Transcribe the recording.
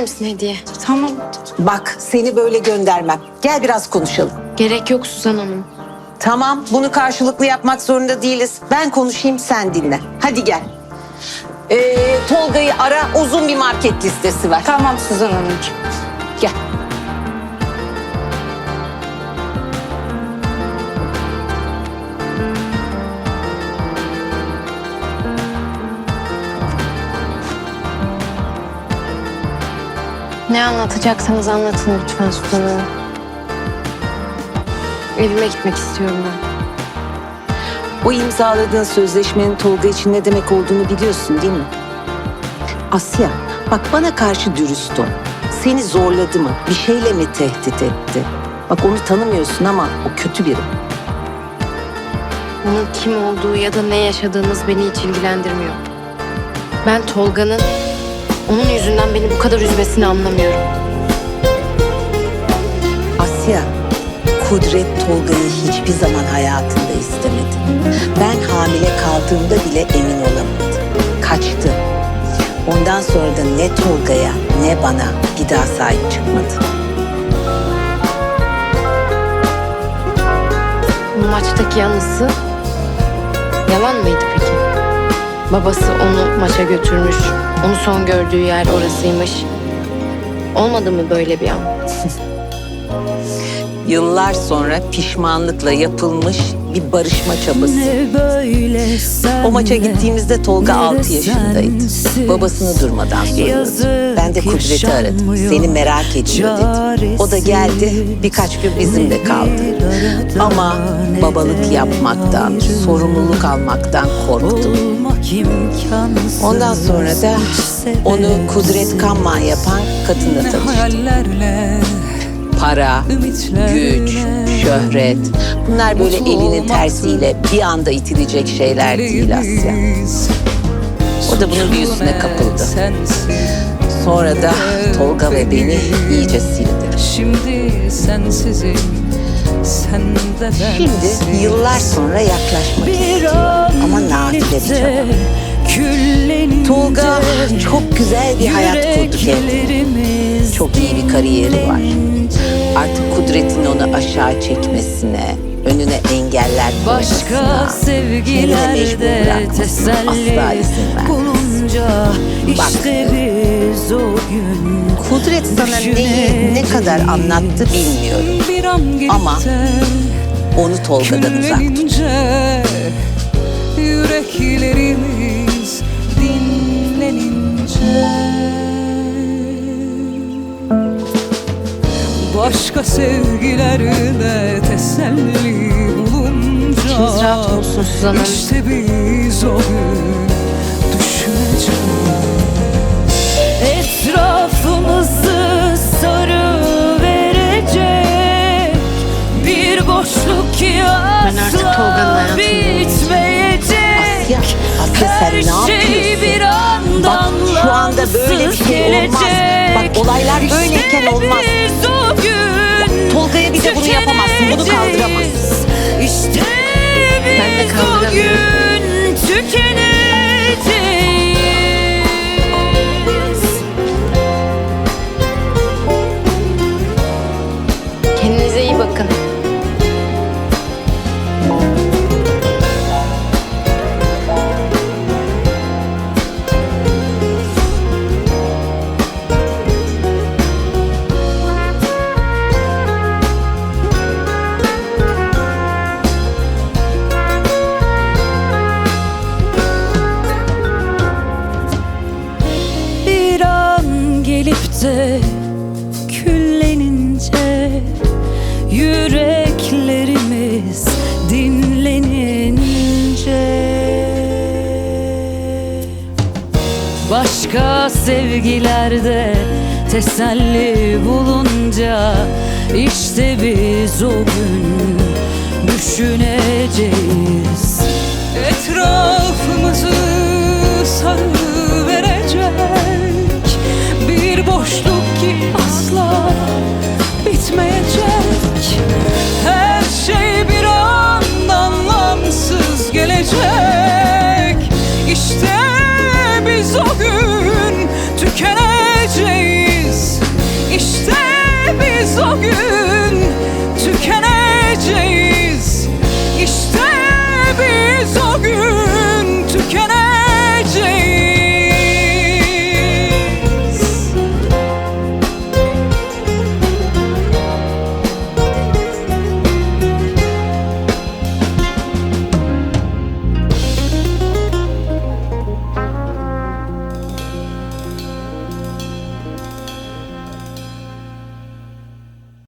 eder misin hediye? Tamam. Bak seni böyle göndermem. Gel biraz konuşalım. Gerek yok Suzan Hanım. Tamam bunu karşılıklı yapmak zorunda değiliz. Ben konuşayım sen dinle. Hadi gel. Ee, Tolga'yı ara uzun bir market listesi ver. Tamam Suzan Hanımcığım. Ne anlatacaksanız anlatın lütfen Suzan Hanım. Evime gitmek istiyorum ben. O imzaladığın sözleşmenin Tolga için ne demek olduğunu biliyorsun değil mi? Asya bak bana karşı dürüst ol. Seni zorladı mı? Bir şeyle mi tehdit etti? Bak onu tanımıyorsun ama o kötü biri. Onun kim olduğu ya da ne yaşadığınız beni hiç ilgilendirmiyor. Ben Tolga'nın onun yüzünden beni bu kadar üzmesini anlamıyorum. Asya, Kudret Tolga'yı hiçbir zaman hayatında istemedi. Ben hamile kaldığımda bile emin olamadı. Kaçtı. Ondan sonra da ne Tolga'ya ne bana bir daha sahip çıkmadı. Maçtaki yanlısı yalan mıydı peki? Babası onu maça götürmüş. Onu son gördüğü yer orasıymış. Olmadı mı böyle bir an? Yıllar sonra pişmanlıkla yapılmış bir barışma çabası. O maça gittiğimizde Tolga 6 yaşındaydı. Babasını durmadan soruyordu. Ben de Kudret'i aradım. Seni merak ediyor dedim. O da geldi birkaç gün bizimle kaldı. Ama babalık yapmaktan, sorumluluk almaktan korktum. Ondan sonra da onu Kudret Kamman yapan kadınla tanıştım. Para, güç, şöhret. Bunlar böyle elinin tersiyle bir anda itilecek şeyler değil Asya. O da bunun büyüsüne kapıldı. Sonra da Tolga ve beni iyice sildi. Şimdi sensizim. Şimdi yıllar sonra yaklaşmak istiyor. Ama nafile bir çaba. Tolga çok güzel bir hayat kurdu kendine. Çok iyi bir kariyeri var. Artık Kudret'in onu aşağı çekmesine, önüne engeller Başka koymasına, kendine mecbur sevgilerde bırakmasına asla teselli izin vermez. bulunca Bak. işte biz o gün Kudret sana neyi ne kadar anlattı bilmiyorum. bir an gelip Ama Onu Tolga'dan uzak tut. yüreklerimiz dinlenince Başka sevgilerde teselli bulunca İçiniz rahat olsun Suzan Hanım. İşte biz o gün düşüneceğiz Etrafımızı ki Ben artık asla Tolga'nın hayatında olmayacağım. bitmeyecek Asya, Asya sen ne şey yapıyorsun? bir Bak şu anda böyle bir şey olmaz. Bak olaylar böyleyken olmaz. Tolga'ya bir de bunu yapamazsın, bunu kaldıramazsın. İşte Ben de kaldıramıyorum. De küllenince yüreklerimiz dinlenince. Başka sevgilerde teselli bulunca işte biz o gün düşüneceğiz. Etrafımızı asla bitmeyecek. Her şey bir anda anlamsız gelecek. İşte biz o gün tükeneceğiz. İşte biz o gün